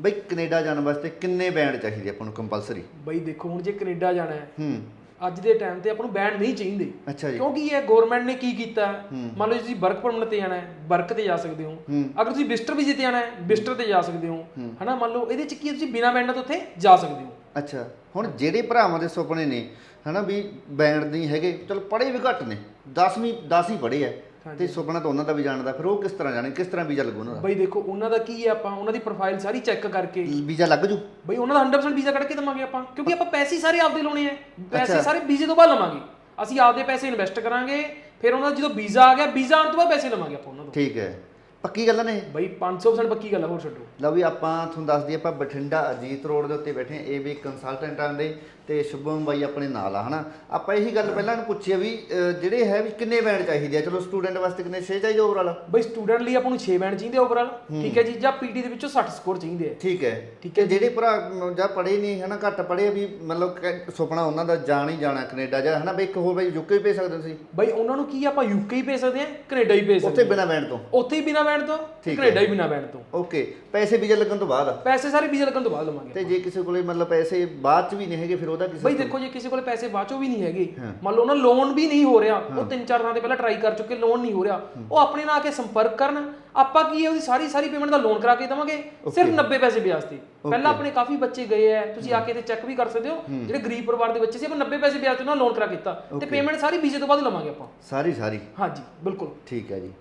ਬਈ ਕੈਨੇਡਾ ਜਾਣ ਵਾਸਤੇ ਕਿੰਨੇ ਬੈਂਡ ਚਾਹੀਦੇ ਆਪਾਂ ਨੂੰ ਕੰਪਲਸਰੀ ਬਈ ਦੇਖੋ ਹੁਣ ਜੇ ਕੈਨੇਡਾ ਜਾਣਾ ਹੈ ਹੂੰ। ਅੱਜ ਦੇ ਟਾਈਮ ਤੇ ਆਪਾਂ ਨੂੰ ਬੈਂਡ ਨਹੀਂ ਚਾਹੀਦੇ। ਅੱਛਾ ਜੀ। ਕਿਉਂਕਿ ਇਹ ਗਵਰਨਮੈਂਟ ਨੇ ਕੀ ਕੀਤਾ ਹੈ? ਮੰਨ ਲਓ ਜੇ ਤੁਸੀਂ ਵਰਕ ਪਰਮਿਟ ਤੇ ਜਾਣਾ ਹੈ ਵਰਕ ਤੇ ਜਾ ਸਕਦੇ ਹੋ। ਅਗਰ ਤੁਸੀਂ ਵਿਜ਼ਟਰ ਵੀਜ਼ੇ ਤੇ ਜਾਣਾ ਹੈ ਵਿਜ਼ਟਰ ਤੇ ਜਾ ਸਕਦੇ ਹੋ। ਹਨਾ ਮੰਨ ਲਓ ਇਹਦੇ ਚ ਕੀ ਹੈ, ਤੁਸੀਂ ਬਿਨਾ ਬੈਂਡ ਤੋਂ ਉੱਥੇ ਜਾ ਸਕਦੇ ਹੋ। ਅੱਛਾ ਹੁਣ ਜਿਹੜੇ ਭਰਾਵਾਂ ਦੇ ਸੁਪਨੇ ਨੇ ਹਨਾ ਵੀ ਬੈਂਡ ਨਹੀਂ ਹੈਗੇ ਚਲੋ ਪੜ੍ਹੇ ਵੀ ਘੱਟ ਨੇ 10ਵੀਂ 10 ਹੀ ਪੜ੍ਹੇ ਆ ਤੇ ਸੁਪਨਾ ਤਾਂ ਉਹਨਾਂ ਦਾ ਵੀ ਜਾਣਦਾ ਫਿਰ ਉਹ ਕਿਸ ਤਰ੍ਹਾਂ ਜਾਣੇ ਕਿਸ ਤਰ੍ਹਾਂ ਵੀਜ਼ਾ ਲੱਗੂ ਉਹਨਾਂ ਬਈ ਦੇਖੋ ਉਹਨਾਂ ਦਾ ਕੀ ਹੈ ਆਪਾਂ ਉਹਨਾਂ ਦੀ ਪ੍ਰੋਫਾਈਲ ਸਾਰੀ ਚੈੱਕ ਕਰਕੇ। ਦਾ ਵੀਜ਼ਾ ਲੱਗ ਜੂ? ਬਈ ਉਹਨਾਂ ਦਾ 100% ਵੀਜ਼ਾ ਕੱਢ ਕੇ ਦਵਾਂਗੇ ਆਪਾਂ ਕਿਉਂਕਿ ਆਪਾਂ ਪੈਸੇ ਸਾਰੇ ਆਪਦੇ ਲਾਉਣੇ ਆ। ਪੈਸੇ ਸਾਰੇ ਵੀਜ਼ੇ ਤੋਂ ਬਾਅਦ ਲਵਾਂਗੇ। ਅਸੀਂ ਆਪਦੇ ਪੈਸੇ ਇਨਵੈਸਟ ਕਰਾਂਗੇ ਫਿਰ ਉਹਨਾਂ ਦਾ ਜਦੋਂ ਵੀਜ਼ਾ ਆ ਗਿਆ ਵੀਜ਼ਾ ਆਉਣ ਤੋਂ ਬਾਅਦ ਪੈਸੇ ਲਵਾਂਗੇ ਆਪਾਂ ਉਹਨਾਂ ਤੋਂ। ਠੀਕ ਹੈ। ਪੱਕੀ ਗੱਲ ਨੇ ਬਈ 500% ਪੱਕੀ ਗੱਲ ਆ, ਹੋਰ ਛੱਡੋ। ਲਓ ਵੀ ਆਪਾਂ ਤੁਹਾਨੂੰ ਦੱਸ ਦਈਏ ਆਪਾਂ ਬਠਿੰਡਾ ਅਜੀਤ ਰੋਡ ਦੇ ਉੱਤੇ ਬੈਠੇ ਇਹ ਵੀ ਕੰਸਲਟੈਂਟਾਂ ਦੇ ਤੇ ਸ਼ੁਭਮ ਬਾਈ ਆਪਣੇ ਨਾਲ ਆ ਹਨਾ? ਆਪਾਂ ਇਹੀ ਗੱਲ ਪਹਿਲਾਂ ਨੂੰ ਪੁੱਛੀ ਆ ਵੀ ਅਹ, ਜਿਹੜੇ ਹੈ ਵੀ ਕਿੰਨੇ ਬੈਂਡ ਚਾਹੀਦੇ ਆ? ਚਲੋ ਸਟੂਡੈਂਟ ਵਾਸਤੇ ਕਿੰਨੇ 6 ਚਾਹੀਦੇ ਓਵਰਆਲ ਬਈ ਸਟੂਡੈਂਟ ਲਈ ਆਪਾਂ ਨੂੰ 6 ਬੈਂਡ ਚਾਹੀਦੇ ਓਵਰਆਲ ਠੀਕ ਹੈ ਜੀ? ਜਾਂ ਪੀਟੀ ਦੇ ਵਿੱਚੋਂ 60 ਸਕੋਰ ਚਾਹੀਦੇ ਆ। ਠੀਕ ਹੈ। ਠੀਕ ਹੈ ਜਿਹੜੇ ਭਰਾ ਮ, ਜਾਂ ਪੜ੍ਹੇ ਨਹੀਂ ਹਨਾ ਘੱਟ ਪੜ੍ਹੇ ਆ ਵੀ ਮਤਲਬ ਕਿ ਸੁਪਨਾ ਉਹਨਾਂ ਦਾ ਜਾਣ ਹੀ ਜਾਣਾ ਕੈਨੇਡਾ ਜਾਂ ਹਨਾ ਵੀ ਇੱਕ ਹੋਰ ਬਈ ਯੂਕੇ ਵੀ ਭੇਜ ਸਕਦੇ ਤੁਸੀਂ? ਬਈ ਉਹਨਾਂ ਨੂੰ ਕੀ ਆ, ਆਪਾਂ ਯੂਕੇ ਹੀ ਭੇਜ ਸਕਦੇ ਆ ਕੈਨੇਡਾ ਹੀ ਭੇਜ ਉੱਥੇ ਸਕਦੇ ਬਿਨਾ ਬੈਂਡ ਤੋਂ? ਆ ਉੱਥੇ ਹੀ ਬਿਨਾ ਬੈਂਡ ਤੋਂ ਹੈ। ਕੈਨੇਡਾ ਹੀ ਬਿਨਾ ਬੈਂਡ ਤੋਂ। ਓਕੇ ਪੈਸੇ ਵੀਜ਼ਾ ਲੱਗਣ ਤੋਂ ਬਾਅਦ? ਪੈਸੇ ਸਾਰੇ ਵੀਜ਼ਾ ਲੱਗਣ ਤੋਂ ਬਾਅਦ ਲਵਾਂਗੇ ਤੇ ਜੇ ਕਿਸੇ ਕੋਲੇ ਮਤਲਬ ਪੈਸੇ ਬਾਅਦ ਚ ਵੀ ਨਹੀਂ ਹੈਗੇ ਫਿਰ ਉਹਦਾ ਕਿਸੇ ਬਈ ਦੇਖੋ ਜੇ ਕਿਸੇ ਕੋਲ ਪੈਸੇ ਬਾਅਦ ਚੋਂ ਵੀ ਨਹੀਂ ਹੈਗੇ ਮੰਨ ਲਓ ਉਹਨਾਂ ਲੋਨ ਵੀ ਨਹੀਂ ਹੋ ਰਿਹਾ ਉਹ ਤਿੰਨ ਚਾਰ ਥਾਂ ਤੇ ਪਹਿਲਾਂ ਟਰਾਈ ਕਰ ਚੁੱਕੇ ਲੋਨ ਨਹੀਂ ਹੋ ਰਿਹਾ ਉਹ ਆਪਣੇ ਨਾਲ ਆ ਕੇ ਸੰਪਰਕ ਕਰਨ ਆਪਾਂ ਕੀ ਹੈ ਉਹਦੀ ਸਾਰੀ ਸਾਰੀ ਪੇਮੈਂਟ ਦਾ ਲੋਨ ਕਰਾ ਕੇ ਦੇਵਾਂਗੇ ਸਿਰਫ 90 ਪੈਸੇ ਵਿਆਜ ਤੇ। ਪਹਿਲਾਂ ਆਪਣੇ ਕਾਫੀ ਬੱਚੇ ਗਏ ਆ ਤੁਸੀਂ ਆ ਕੇ ਤੇ ਚੈੱਕ ਵੀ ਕਰ ਸਕਦੇ ਹੋ ਜਿਹੜੇ ਗਰੀਬ ਪਰਿਵਾਰ ਦੇ ਬੱਚੇ ਸੀ ਆਪਾਂ 90 ਪੈਸੇ ਵਿਆਜ ਤੇ ਉਹਨਾਂ ਲੋਨ ਕਰਾ ਕੀਤਾ ਤੇ ਪੇਮੈਂਟ ਸਾਰੀ ਵੀਜ਼ੇ ਤੋਂ ਬਾਅਦ ਲਵਾਂਗੇ ਆਪਾਂ। ਸਾਰੀ ਸਾਰੀ। ਹਾਂਜੀ ਬਿਲਕੁਲ। ਠੀਕ ਹੈ ਜੀ।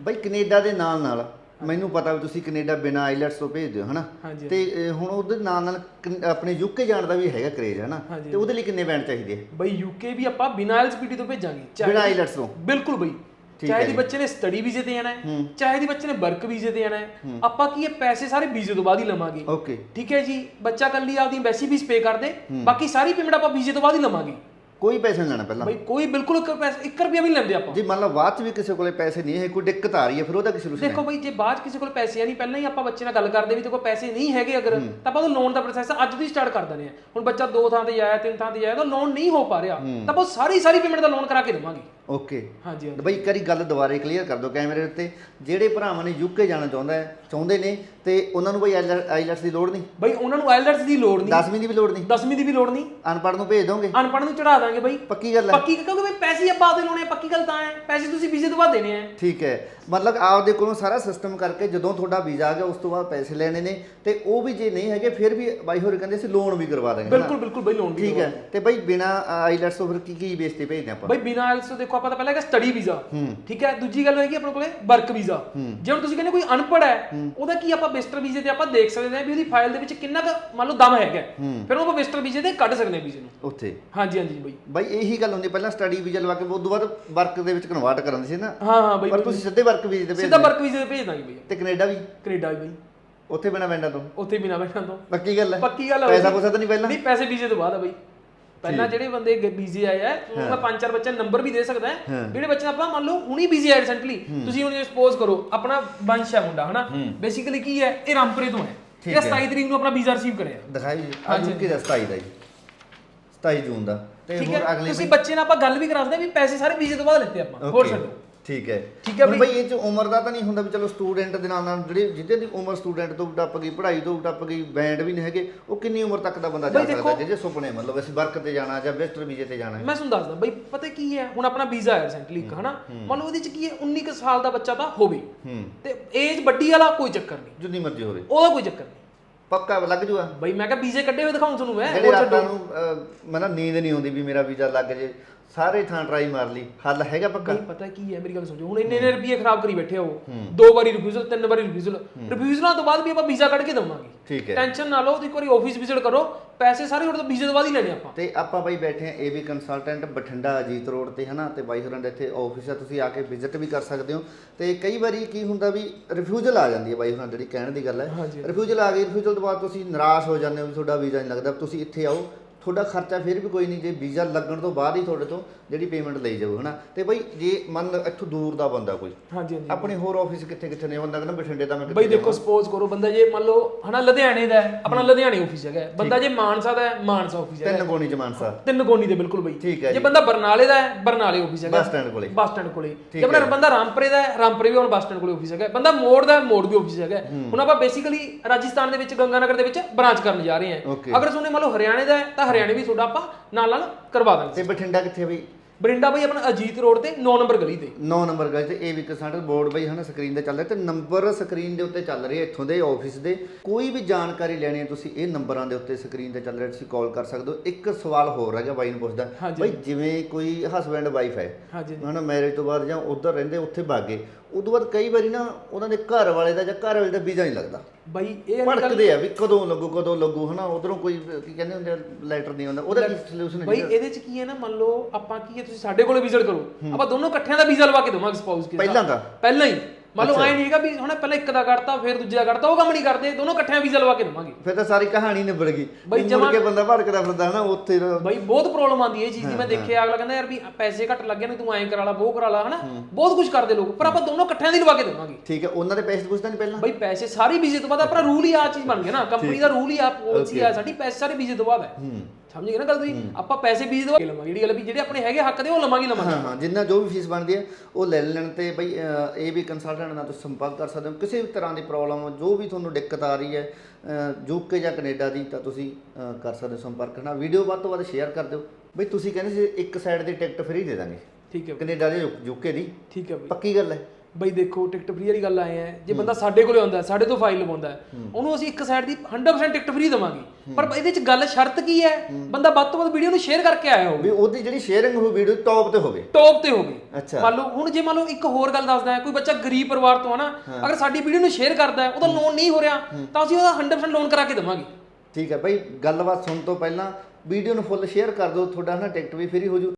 ਬਈ ਕੈਨੇਡਾ ਦੇ ਨਾਲ ਨਾਲ ਮੈਨੂੰ ਪਤਾ ਵੀ ਤੁਸੀਂ ਕੈਨੇਡਾ ਬਿਨਾ ਆਈਲੈਟਸ ਤੋਂ ਭੇਜਦੇ ਹੋ ਹਨਾ? ਹਾਂਜੀ। ਤੇ ਹੁਣ ਉਹਦੇ ਨਾਲ ਨਾਲ ਕਨ- ਆਪਣੇ ਯੂਕੇ ਜਾਣ ਦਾ ਵੀ ਹੈਗਾ ਕਰੇਜ ਹਨਾ? ਹਾਂਜੀ। ਤੇ ਉਹਦੇ ਲਈ ਕਿੰਨੇ ਬੈਂਡ ਚਾਹੀਦੇ? ਆ ਬਈ ਯੂਕੇ ਵੀ ਆਪਾਂ ਬਿਨਾਂ ਐਲਸੀਪੀਟੀ ਤੋਂ ਭੇਜਾਂਗੇ। ਚਾਹੇ ਬਿਨਾ ਆਈਲੈਟਸ ਤੋਂ? ਬਿਲਕੁਲ ਬਈ। ਠੀਕ ਚਾਹੇ ਹੈ ਦੀ ਜੀ। ਬੱਚੇ ਨੇ ਸਟੱਡੀ ਵੀਜ਼ੇ ਤੇ ਜਾਣਾ ਹੈ ਚਾਹੇ ਦੀ ਬੱਚੇ ਨੇ ਵਰਕ ਵੀਜ਼ੇ ਤੇ ਜਾਣਾ ਹੈ ਆਪਾਂ ਕੀ ਹੈ ਪੈਸੇ ਸਾਰੇ ਵੀਜ਼ੇ ਤੋਂ ਬਾਅਦ ਹੀ ਲਵਾਂਗੇ। ਓਕੇ। ਠੀਕ ਹੈ ਜੀ? ਬੱਚਾ ਕੱਲੀ ਆਪਦੀ ਐਮਬੈਸੀ ਫੀਸ ਪੇ ਕਰ ਦੇ ਬਾਕੀ ਸਾਰੀ ਪੇਮੈਂਟ ਆਪਾਂ ਵੀਜ਼ੇ ਤੋਂ ਬਾਅਦ ਹੀ ਲਵਾਂਗੇ। ਕੋਈ ਪੈਸੇ ਨਹੀਂ ਲੈਣਾ ਪਹਿਲਾਂ। ਬਈ ਕੋਈ ਬਿਲਕੁਲ ਇੱਕ ਪੈਸਾ 1 ਰੁਪਿਆ ਵੀ ਨਹੀਂ ਲੈਂਦੇ ਆਪਾਂ। ਜੇ ਮੰਨ ਲਓ ਬਾਅਦ ਚ ਵੀ ਕਿਸੇ ਕੋਲੇ ਪੈਸੇ ਨਹੀਂ ਹੈ ਕੋਈ ਦਿੱਕਤ ਆ ਰਹੀ ਹੈ ਫਿਰ ਉਹਦਾ ਕੀ ਸੋਲੂਸ਼ਨ ਦੇਖੋ ਬਈ ਜੇ ਬਾਅਦ 'ਚ ਕਿਸੇ ਕੋਲ ਪੈਸੇ ਆ ਨਹੀਂ ਪਹਿਲਾਂ ਹੀ ਆਪਾਂ ਬੱਚੇ ਨਾਲ ਗੱਲ ਕਰਦੇ ਵੀ ਤੇ ਕੋਲ ਪੈਸੇ ਨਹੀਂ ਹੈਗੇ ਅਗਰ ਤਾਂ ਆਪਾਂ ਉਹ ਲੋਨ ਦਾ ਪ੍ਰੋਸੈਸ ਅੱਜ ਹੀ ਸਟਾਰਟ ਕਰ ਦਿੰਦੇ ਆ ਹੁਣ ਬੱਚਾ ਦੋ ਥਾਂ ਤੇ ਜਾਇਆ ਤਿੰਨ ਥਾਂ ਤੇ ਜਾਇਆ ਤਾਂ ਲੋਨ ਨਹੀਂ ਹੋ ਪਾ ਰਿਹਾ। ਤਾਂ ਆਪਾਂ ਸਾਰੀ ਸਾਰੀ ਪੇਮੈਂਟ ਦਾ ਲੋਨ ਕਰਾ ਕੇ ਦੇਵਾਂਗੇ। ਓਕੇ। ਹਾਂਜੀ ਬਈ ਇੱਕ ਵਾਰੀ ਗੱਲ ਦੁਬਾਰੇ ਕਲੀਅਰ ਕਰ ਦਿਓ ਕੈਮਰੇ ਉੱਤੇ। ਜਿਹੜੇ ਭਰਾਵਾਂ ਨੇ ਯੂਕੇ ਜਾਣਾ ਚਾਹੁੰਦਾ ਹੈ ਚਾਹੁੰਦੇ ਨੇ ਤੇ ਉਹਨਾਂ ਨੂੰ ਬਈ ਆਈਲੈਟਸ ਦੀ ਲੋੜ ਨਹੀਂ? ਬਈ ਉਹਨਾਂ ਨੂੰ ਆਇਲਟਸ ਦੀ ਲੋੜ ਨਹੀਂ। 10ਵੀਂ ਦੀ ਵੀ ਲੋੜ ਨਹੀਂ? 10ਵੀਂ ਦੀ ਵੀ ਲੋੜ ਨਹੀਂ। ਅਨਪੜ੍ਹ ਨੂੰ ਭੇਜ ਦੋਗੇ? ਅਨਪੜ੍ਹ ਨੂੰ ਚੜਾ ਦਾਂਗੇ। ਬਈ। ਪੱਕੀ ਗੱਲ ਹੈ। ਪੱਕੀ ਕਿਉਂਕਿ ਬਈ ਪੈਸੇ ਆਪਾਂ ਆਪਦੇ ਲਾਉਣੇ ਆ ਪੱਕੀ ਗੱਲ ਤਾਂ ਹੈ। ਪੈਸੇ ਤੁਸੀਂ ਵੀਜ਼ੇ ਤੋਂ ਬਾਅਦ ਦੇਣੇ ਆ। ਠੀਕ ਹੈ। ਮਤਲਬ ਆਪਦੇ ਕੋਲੋਂ ਸਾਰਾ ਸਿਸਟਮ ਕਰਕੇ ਜਦੋਂ ਤੁਹਾਡਾ ਵੀਜ਼ਾ ਆ ਗਿਆ ਉਸ ਤੋਂ ਬਾਅਦ ਪੈਸੇ ਲੈਣੇ ਨੇ। ਤੇ ਉਹ ਵੀ ਜੇ ਨਹੀਂ ਹੈਗੇ ਫਿਰ ਵੀ ਬਾਈ ਹੋਰੇ ਕਹਿੰਦੇ ਅਸੀਂ ਲੋਨ ਵੀ ਕਰਵਾ ਦਾਂਗੇ ਬਿਲਕੁਲ ਬਿਲਕੁਲ ਬਈ ਲੋਨ ਵੀ ਠੀਕ ਹੈ। ਤੇ ਬਈ ਬਿਨਾ ਆਈਲੈਟਸ ਤੋਂ ਫਿਰ ਕੀ ਕੀ ਬੇਸ ਤੇ ਭੇਜਦੇ ਆਪਾਂ? ਬਈ ਬਿਨਾਂ ਤੋਂ ਦੇਖੋ ਆਪਾਂ ਤਾਂ ਪਹਿਲਾਂ ਹੈਗਾ ਸਟੱਡੀ ਵੀਜ਼ਾ। ਠੀਕ ਹੈ? ਦੂਜੀ ਗੱਲ ਹੋਏਗੀ ਆਪਣੇ ਕੋਲੇ ਵਰਕ ਵੀਜ਼ਾ। ਜੇ ਹੁਣ ਤੁਸੀਂ ਕਹਿੰਦੇ ਕੋਈ ਅਨਪੜ੍ਹ ਹੈ ਉਹਦਾ ਕੀ ਆਪਾਂ ਵਿਜ਼ਟਰ ਵੀਜ਼ੇ ਤੇ ਆਪਾਂ ਦੇਖ ਸਕਦੇ ਹਾਂ ਵੀ ਉਹਦੀ ਫਾਈਲ ਦੇ ਵਿੱਚ ਕਿੰਨਾ ਕੁ ਮੰਨ ਲਓ ਦਮ ਹੈਗਾ। ਫਿਰ ਉਹ ਆਪਾਂ ਵਿਜ਼ਟਰ ਵੀਜ਼ੇ ਤੇ ਕੱਢ ਸਕਦੇ ਹਾਂ ਵੀਜ਼ੇ ਨੂੰ। ਉੱਥੇ। ਹਾਂਜੀ ਹਾਂਜੀ ਬਈ। ਬਈ ਇਹੀ ਗੱਲ ਹੁੰਦੀ ਪਹਿਲਾਂ ਸਟੱਡੀ ਵੀਜ਼ਾ ਲਵਾ ਕੇ ਉਸ ਤੋਂ ਬਾਅਦ ਵਰਕ ਦੇ ਵਿੱਚ ਕਨਵਰਟ ਕਰਨ ਸੀ ਨਾ। ਹਾਂ ਹਾਂ ਬਈ ਪਰ ਤੁਸੀਂ ਸਿੱਧੇ ਵਰਕ ਵੀਜ਼ੇ ਤੇ ਸਿੱਧਾ ਭੇਜਦੇ ਵਰਕ ਵੀਜ਼ੇ ਤੇ ਭੇਜ ਦਾਂਗੇ ਬਈ ਤੇ ਕੈਨੇਡਾ ਵੀ? ਕੈਨੇਡਾ ਵੀ ਬਈ। ਉੱਥੇ ਬਿਨਾ ਵੈਂਡਾ ਤੋਂ? ਉੱਥੇ ਬਿਨਾਂ ਬੈਠਣ ਤੋਂ। ਪੱਕੀ ਗੱਲ ਹੈ। ਪੱਕੀ ਗੱਲ ਹੈ ਪੈਸਾ। ਪੂਸਾ ਤਾਂ ਨਹੀਂ ਪਹਿਲਾਂ? ਨਹੀਂ ਪੈਸੇ ਵੀਜ਼ੇ ਤੋਂ ਬਾਅਦ ਆ ਬਈ। ਪਹਿਲਾਂ ਜਿਹੜੇ ਬੰਦੇ ਵੀਜ਼ੇ ਆਏ ਆ ਉਹ ਮੈਂ ਪੰਜ ਚਾਰ ਬੱਚਿਆਂ ਨੰਬਰ ਵੀ ਦੇ ਸਕਦਾ। ਹੈ। ਜਿਹੜੇ ਬੱਚੇ ਆਪਾਂ ਮੰਨ ਲਓ ਹੁਣੀ ਵੀਜ਼ੇ ਆਏ ਰੀਸੈਂਟਲੀ ਤੁਸੀਂ ਹੁਣ ਸਪੋਜ਼ ਕਰੋ ਆਪਣਾ ਵੰਸ਼ ਹੈ ਮੁੰਡਾ ਹਨਾ? ਬੇਸਿਕਲੀ ਕੀ ਹੈ? ਇਹ ਰਾਮਪੁਰੇ ਤੋਂ ਹੈ। ਇਹ 27 ਤਰੀਕ ਨੂੰ ਆਪਣਾ ਵੀਜ਼ਾ ਰਿਸੀਵ ਕਰਿਆ। ਦਿਖਾਈ ਅੱਜ ਕਿ ਦਾ 27 ਦਾ ਜੀ। 27 ਜੂਨ ਦਾ। ਤੇ ਠੀਕ ਹੋਰ ਹੈ ਅਗਲੇ ਤੁਸੀਂ ਬੱਚੇ ਨਾਲ ਆਪਾਂ ਗੱਲ ਵੀ ਕਰਾ ਸਕਦੇ ਹਾਂ ਵੀ ਪੈਸੇ ਸਾਰੇ ਵੀਜ਼ੇ ਤੋਂ ਬਾਅਦ ਲਿੱਤੇ ਆਪਾਂ ਹੋਰ Okay, ਛੱਡੋ। ਠੀਕ ਹੈ। ਠੀਕ ਹੈ ਹੁਣ ਬਈ ਇਹ ਚ ਉਮਰ ਦਾ ਤਾਂ ਨਹੀਂ ਹੁੰਦਾ ਵੀ ਚਲੋ ਸਟੂਡੈਂਟ ਦੇ ਨਾਲ ਨਾਲ ਜਿਹੜੇ ਜਿਹਦੇ ਦੀ ਉਮਰ ਸਟੂਡੈਂਟ ਤੋਂ ਟੱਪ ਗਈ ਪੜ੍ਹਾਈ ਤੋਂ ਟੱਪ ਗਈ ਬੈਂਡ ਵੀ ਨਹੀਂ ਹੈਗੇ ਉਹ ਕਿੰਨੀ ਉਮਰ ਤੱਕ ਦਾ ਬੰਦਾ ਜਾ ਬਈ ਸਕਦਾ ਦੇਖੋ- ਜਿਹਦੇ ਸੁਪਨੇ ਮਤਲਬ ਅਸੀਂ ਵਰਕ ਤੇ ਜਾਣਾ ਜਾਂ ਵਿਜ਼ਟਰ ਵੀਜ਼ੇ ਤੇ ਜਾਣਾ ਹੈ। ਮੈਂ ਤੁਹਾਨੂੰ ਦੱਸਦਾ ਬਈ ਪਤਾ ਕੀ ਹੈ ਹੁਣ ਆਪਣਾ ਵੀਜ਼ਾ ਆਇਆ ਰੀਸੈਂਟਲੀ ਇੱਕ ਹਨਾ? ਮੰਨ ਲਓ ਉਹਦੇ ਚ ਕੀ ਹੈ 19 ਕੁ ਸਾਲ ਦਾ ਬੱਚਾ ਤਾਂ ਹੋਵੇ। ਹੂੰ। ਤੇ ਏਜ ਵੱਡੀ ਵਾਲਾ ਕੋਈ ਚੱਕਰ ਨਹੀਂ। ਜਿੰਨੀ ਮਰਜ਼ੀ ਹੋਵੇ। ਉਹਦਾ ਕੋਈ ਚੱਕਰ ਨਹੀਂ। ਪੱਕਾ ਲੱਗ ਜੂਗਾ। ਬਈ ਮੈਂ ਕਿਹਾ ਵੀਜ਼ੇ ਕੱਢੇ ਹੋਏ ਦਿਖਾਉਂ ਤੁਹਾਨੂੰ ਮੈਂ ਜਿਹੜੇ ਰਾਤਾਂ ਛੱਡੋ। ਨੂੰ ਅਹ, ਮਤਲਬ ਨੀਂਦ ਨਹੀਂ ਆਉਂਦੀ ਵੀ ਮੇਰਾ ਵੀਜ਼ਾ ਲੱਗ ਜੇ। ਸਾਰੇ ਥਾਂ ਟਰਾਈ ਮਾਰ ਲਈ। ਹੱਲ ਹੈਗਾ ਪੱਕਾ? ਨਹੀਂ ਪਤਾ ਕੀ ਹੈ ਮੇਰੀ ਗੱਲ ਸਮਝੋ ਹੁਣ ਇੰਨੇ ਇੰਨੇ ਰੁਪਏ ਖਰਾਬ ਕਰੀ ਬੈਠੇ ਹੋ। ਦੋ ਵਾਰੀ ਰਿਫਿਊਜ਼ਲ ਤਿੰਨ ਵਾਰੀ ਰਿਫਿਊਜ਼ਲ ਰਿਫਿਊਜ਼ਲਾਂ ਤੋਂ ਬਾਅਦ ਵੀ ਆਪਾਂ ਵੀਜ਼ਾ ਕੱਢ ਕੇ ਦਵਾਂਗੇ। ਠੀਕ ਹੈ। ਟੈਨਸ਼ਨ ਨਾ ਲਓ ਇੱਕ ਵਾਰੀ ਆਫਿਸ ਵਿਜ਼ਿਟ ਕਰੋ। ਪੈਸੇ ਸਾਰੇ ਤੁਹਾਡੇ ਤੋਂ ਵੀਜ਼ੇ ਤੋਂ ਬਾਅਦ ਹੀ ਲੈਣੇ ਆਪਾਂ। ਤੇ ਆਪਾਂ ਬਾਈ ਬੈਠੇ ਆ AV consultant Bathinda Ajit road ਤੇ ਹਨਾ? ਤੇ ਬਾਈ ਹੋਰਾਂ ਦੇ ਇੱਥੇ ਆਫਿਸ ਆ ਤੁਸੀਂ ਆ ਕੇ ਵਿਜ਼ਿਟ ਵੀ ਕਰ ਸਕਦੇ ਹੋ। ਤੇ ਕਈ ਵਾਰੀ ਕੀ ਹੁੰਦਾ ਵੀ ਰਿਫਿਊਜ਼ਲ ਆ ਜਾਂਦੀ ਹੈ ਬਾਈ ਹੋਰਾਂ ਜਿਹੜੀ ਕਹਿਣ ਦੀ ਗੱਲ ਹੈ। ਹਾਂਜੀ। ਰਿਫਿਊਜ਼ਲ ਆ ਗਈ ਰਿਫਿਊਜ਼ਲ ਤੋਂ ਬਾਅਦ ਤੁਸੀਂ ਨਿਰਾਸ਼ ਹੋ ਜਾਂਦੇ ਹੋ ਵੀ ਤੁਹਾਡਾ ਵੀਜ਼ਾ ਨਹੀਂ ਲੱਗਦਾ। ਤੁਸੀਂ ਇੱਥੇ ਆਓ ਤੁਹਾਡਾ ਖਰਚਾ ਫਿਰ ਵੀ ਕੋਈ ਨਹੀਂ ਜੇ ਵੀਜ਼ਾ ਲੱਗਣ ਤੋਂ ਬਾਅਦ ਹੀ ਤੁਹਾਡੇ ਤੋਂ ਜਿਹੜੀ ਪੇਮੈਂਟ ਲਈ ਜਾਊ ਹਨਾ? ਤੇ ਬਈ ਜੇ ਮੰਨ ਲਓ ਇੱਥੋਂ ਦੂਰ ਦਾ ਬੰਦਾ ਕੋਈ ਹਾਂਜੀ ਹਾਂਜੀ। ਆਪਣੇ ਹੋਰ ਆਫਿਸ ਕਿੱਥੇ ਕਿੱਥੇ ਨੇ ਬੰਦਾ ਕਹਿੰਦਾ ਬਠਿੰਡੇ ਦਾ ਮੈਂ ਬਈ ਦੇਖੋ ਸਪੋਜ਼ ਕਰੋ ਬੰਦਾ ਜੇ ਮੰਨ ਲਓ ਹਨਾ ਲੁਧਿਆਣੇ ਦਾ ਹੈ ਆਪਣਾ ਲੁਧਿਆਣੇ ਆਫਿਸ ਹੈਗਾ। ਬੰਦਾ ਜੇ ਮਾਨਸਾ ਦਾ ਹੈ ਮਾਨਸਾ ਆਫਿਸ ਹੈਗਾ ਤਿੰਨ ਗੋਣੀ ਚ ਮਾਨਸਾ। ਤਿੰਨ ਗੋਨੀ ਦੇ ਬਿਲਕੁਲ ਬਈ। ਠੀਕ ਹੈ ਜੇ ਬੰਦਾ ਬਰਨਾਲੇ ਦਾ ਹੈ ਬਰਨਾਲੇ ਆਫਿਸ ਹੈਗਾ। ਬੱਸ ਸਟੈਂਡ ਕੋਲੇ। ਬੱਸ ਸਟੈਂਡ ਕੋਲੇ। ਜੇ ਆਪਣਾ ਬੰਦਾ ਰਾਮਪੁਰੇ ਦਾ ਹੈ ਰਾਮਪੁਰੇ ਵੀ ਹੁਣ ਬੱਸ ਸਟੈਂਡ ਕੋਲੇ ਆਫਿਸ ਹੈਗਾ ਬੰਦਾ ਮੋੜ ਦਾ ਮੋੜ ਵੀ ਆਫਿਸ ਹੈਗਾ ਹੁਣ ਆਪਾਂ ਬੇਸਿਕਲੀ ਰਾਜਸਥਾਨ ਦੇ ਵਿੱਚ ਗੰਗਾਨਗਰ ਦੇ ਵਿੱਚ ਬ੍ਰਾਂਚ ਕਰਨ ਜਾ ਰਹੇ ਹਾਂ. ਅਗਰ ਤੁਹਾਨੂੰ ਮੰਨ ਲਓ ਹਰਿਆਣੇ ਦਾ ਹੈ ਤਾਂ ਹਰਿਆਣੇ ਵੀ ਤੁਹਾਡਾ ਆਪਾਂ ਨਾਲ ਨਾਲ ਕਰਵਾ ਦਾਂਗੇ। ਤੇ ਬਠਿੰਡਾ ਕਿੱਥੇ ਬਈ? ਬਰਿੰਡਾ ਬਈ ਆਪਣਾ ਅਜੀਤ ਰੋਡ ਤੇ 9 ਨੰਬਰ ਗਲੀ ਤੇ। 9 ਨੰਬਰ ਗਾਇਸ ਤੇ ਇਹ ਵੀ ਕਿਸਾਨ ਬੋਰਡ ਬਈ ਹਨਾ ਸਕਰੀਨ ਤੇ ਚੱਲ ਰਿਹਾ ਤੇ ਨੰਬਰ ਸਕਰੀਨ ਦੇ ਉੱਤੇ ਚੱਲ ਰਹੇ ਇੱਥੋਂ ਦੇ ਆਫਿਸ ਦੇ। ਕੋਈ ਵੀ ਜਾਣਕਾਰੀ ਲੈਣੀ ਹੈ ਤੁਸੀਂ ਇਹ ਨੰਬਰਾਂ ਦੇ ਉੱਤੇ ਸਕਰੀਨ ਤੇ ਚੱਲ ਰਿਹਾ ਤੁਸੀਂ ਕਾਲ ਕਰ ਸਕਦੇ ਹੋ। ਇੱਕ ਸਵਾਲ ਹੋਰ ਹੈਗਾ ਬਾਈ ਨੂੰ ਪੁੱਛਦਾ। ਬਈ ਜਿਵੇਂ ਕੋਈ ਹਸਬੈਂਡ ਵਾਈਫ ਹੈ ਹਨਾ ਮੈਰਿਜ ਤੋਂ ਬਾਅਦ ਜਾਂ ਉਧਰ ਰਹਿੰਦੇ ਉੱਥੇ ਭਾਗੇ ਉਦੋਂ ਬਾਅਦ ਕਈ ਵਾਰੀ ਨਾ ਉਹਨਾਂ ਦੇ ਘਰ ਵਾਲੇ ਦਾ ਜਾਂ ਘਰ ਵਾਲੇ ਦਾ ਵੀਜ਼ਾ ਨਹੀਂ ਲੱਗਦਾ। ਬਈ ਇਹ ਭੜਕਦੇ ਆ ਵੀ ਕਦੋਂ ਲੱਗੂ ਕਦੋਂ ਲੱਗੂ ਹਨਾ? ਉਧਰੋਂ ਕੋਈ ਕੀ ਕਹਿੰਦੇ ਹੁੰਦੇ ਲੈਟਰ ਨਹੀਂ ਆਉਂਦਾ। ਉਹਦਾ ਕੀ ਸੋਲੂਸ਼ਨ ਹੈ ਬਈ ਇਹਦੇ ਚ ਕੀ ਹੈ ਨਾ ਮੰਨ ਲਓ ਆਪਾਂ ਕੀ ਹੈ ਤੁਸੀਂ ਸਾਡੇ ਕੋਲੇ ਵਿਜ਼ਿਟ ਕਰੋ। ਆਪਾਂ ਦੋਨੋਂ ਇਕੱਠਿਆਂ ਦਾ ਵੀਜ਼ਾ ਲਵਾ ਕੇ ਦਵਾਂਗੇ ਸਪਾਊਸ ਕੇ ਪਹਿਲਾਂ ਦਾ? ਪਹਿਲਾਂ ਹੀ। ਮੰਨ ਲਓ ਐ ਨਹੀਂ ਹੈਗਾ ਵੀ ਹੁਣ ਪਹਿਲਾਂ ਇੱਕ ਦਾ ਕੱਢਤਾ ਫਿਰ ਦੂਜੇ ਦਾ ਕੱਢਤਾ ਉਹ ਕੰਮ ਨਹੀਂ ਕਰਦੇ ਦੋਨੋਂ ਇਕੱਠਿਆਂ ਵੀਜ਼ਾ ਲਵਾ ਕੇ ਦਵਾਂਗੇ। ਫਿਰ ਤਾਂ ਸਾਰੀ ਕਹਾਣੀ ਨਿਬੜ ਗਈ। ਬਈ ਮੁੜ ਕੇ ਬੰਦਾ ਭੜਕਦਾ ਫਿਰਦਾ ਹਨਾ ਉੱਥੇ ਬਈ ਬਹੁਤ ਪ੍ਰੋਬਲਮ ਆਉਂਦੀ ਹੈ ਇਹ ਚੀਜ਼ ਦੀ। ਮੈਂ ਦੇਖਿਆ ਅਗਲਾ ਕਹਿੰਦਾ ਯਾਰ ਵੀ ਪੈਸੇ ਘੱਟ ਲੱਗੇ ਨੇ ਤੂੰ ਐਂ ਕਰਾ ਲਾ ਉਹ ਕਰਾ ਲਾ ਹਨਾ? ਬਹੁਤ ਕੁਝ ਕਰਦੇ ਲੋਕ ਪਰ ਆਪਾਂ ਦੋਨੋਂ ਇਕੱਠਿਆਂ ਦੀ ਲਵਾ ਕੇ ਦਵਾਂਗੇ। ਠੀਕ ਹੈ ਉਹਨਾਂ ਦੇ ਪੈਸੇ ਪੁੱਛਦਾ ਨਹੀਂ ਪਹਿਲਾਂ? ਬਈ ਪੈਸੇ ਸਾਰੀ ਵੀਜ਼ੇ ਤੋਂ ਬਾਅਦ ਆਪਣਾ ਰੂਲ ਹੀ ਆ ਚੀਜ਼ ਬਣ ਗਿਆ ਨਾ ਕੰਪਨੀ ਦਾ ਰੂਲ ਹੀ ਆ ਪਾਲਿਸੀ ਆ ਸਾਡੀ ਪੈਸੇ ਸਾਰੇ ਵੀਜ਼ੇ ਤੋਂ ਬਾਅਦ ਹੈ। ਸਮਝ ਗਏ ਨਾ ਗੱਲ ਤੁਸੀਂ? ਆਪਾਂ ਪੈਸੇ ਤੋਂ ਬਾਅਦ ਲਵਾਂਗੇ। ਜਿਹੜੀ ਗੱਲ ਵੀ ਜਿਹੜੇ ਆਪਣੇ ਹੈਗੇ ਹੱਕ ਦੇ ਉਹ ਲਵਾਂਗੇ ਲਵਾਂਗੇ। ਹਾਂ ਹਾਂ ਜਿੰਨਾ ਜੋ ਵੀ ਫੀਸ ਬਣਦੀ ਹੈ ਉਹ ਲੈ ਲੈਣ ਤੇ ਬਈ ਇਹ ਵੀ ਕੰਸਲਟੈਂਟ ਨਾਲ ਤੁਸੀਂ ਸੰਪਰਕ ਕਰ ਸਕਦੇ ਹੋ। ਕਿਸੇ ਵੀ ਤਰ੍ਹਾਂ ਦੀ ਪ੍ਰੋਬਲਮ ਜੋ ਵੀ ਤੁਹਾਨੂੰ ਦਿੱਕਤ ਆ ਰਹੀ ਹੈ ਯੂਕੇ ਜਾਂ ਕੈਨੇਡਾ ਦੀ ਤਾਂ ਤੁਸੀਂ ਕਰ ਸਕਦੇ ਹੋ ਸੰਪਰਕ। ਨਾਲ ਵੀਡੀਓ ਵੱਧ ਤੋਂ ਵੱਧ ਸ਼ੇਅਰ ਕਰ ਦਿਓ। ਬਈ ਤੁਸੀਂ ਕਹਿੰਦੇ ਸੀ ਇੱਕ ਸਾਈਡ ਦੀ ਟਿਕਟ ਫ੍ਰੀ ਦੇ ਦਾਂਗੇ। ਠੀਕ ਹੈ। ਬਈ, ਕੈਨੇਡਾ ਦੇ ਯੂਕੇ ਦੀ। ਠੀਕ ਹੈ ਬਈ। ਪੱਕੀ ਗੱਲ ਹੈ। ਬਈ ਦੇਖੋ ਟਿਕਟ ਫ੍ਰੀ ਵਾਲੀ ਗੱਲ ਆਏ ਹੈ ਜੇ ਬੰਦਾ ਸਾਡੇ ਕੋਲੇ ਆਉਂਦਾ ਹੈ, ਸਾਡੇ ਤੋਂ ਫਾਈਲ ਲਵਾਉਂਦਾ ਹੈ, ਉਹਨੂੰ ਅਸੀਂ ਇੱਕ ਸਾਈਡ ਦੀ 100% ਟਿਕਟ ਫ੍ਰੀ ਦੇਵਾਂਗੇ। ਪਰ ਇਹਦੇ ਚ ਗੱਲ ਸ਼ਰਤ ਕੀ ਹੈ? ਬੰਦਾ ਵੱਧ ਤੋਂ ਵੱਧ ਵੀਡੀਓ ਨੂੰ ਸ਼ੇਅਰ ਕਰਕੇ ਆਇਆ ਹੋਵੇ। ਵੀ ਉਹਦੀ ਜਿਹੜੀ ਸ਼ੇਅਰਿੰਗ ਹੋਈ ਵੀਡੀਓ ਟੌਪ ਤੇ ਹੋਵੇ। ਟੌਪ ਤੇ ਹੋਵੇ। ਅੱਛਾ। ਮੰਨ ਲਓ ਹੁਣ ਜੇ ਮੰਨ ਲਓ ਇੱਕ ਹੋਰ ਗੱਲ ਦੱਸਦਾ ਹੈ ਕੋਈ ਬੱਚਾ ਗਰੀਬ ਪਰਿਵਾਰ ਤੋਂ ਹੈ ਨਾ ਅਗਰ ਸਾਡੀ ਵੀਡੀਓ ਨੂੰ ਸ਼ੇਅਰ ਕਰਦਾ ਹੈ। ਉਹਦਾ ਲੋਨ ਨਹੀਂ ਹੋ ਰਿਹਾ ਤਾਂ ਅਸੀਂ ਉਹਦਾ 100% ਲੋਨ ਕਰਾ ਕੇ ਦੇਵਾਂਗੇ। ਠੀਕ ਹੈ ਭਾਈ ਗੱਲਬਾਤ ਸੁਣ ਤੋਂ ਪਹਿਲਾਂ ਵੀਡੀਓ ਨੂੰ ਫੁੱਲ ਸ਼ੇਅਰ ਕਰ ਦਿਓ ਤੁਹਾਡਾ ਨਾ ਟਿਕਟ ਵੀ ਫ੍ਰੀ ਹੋ ਜੂ।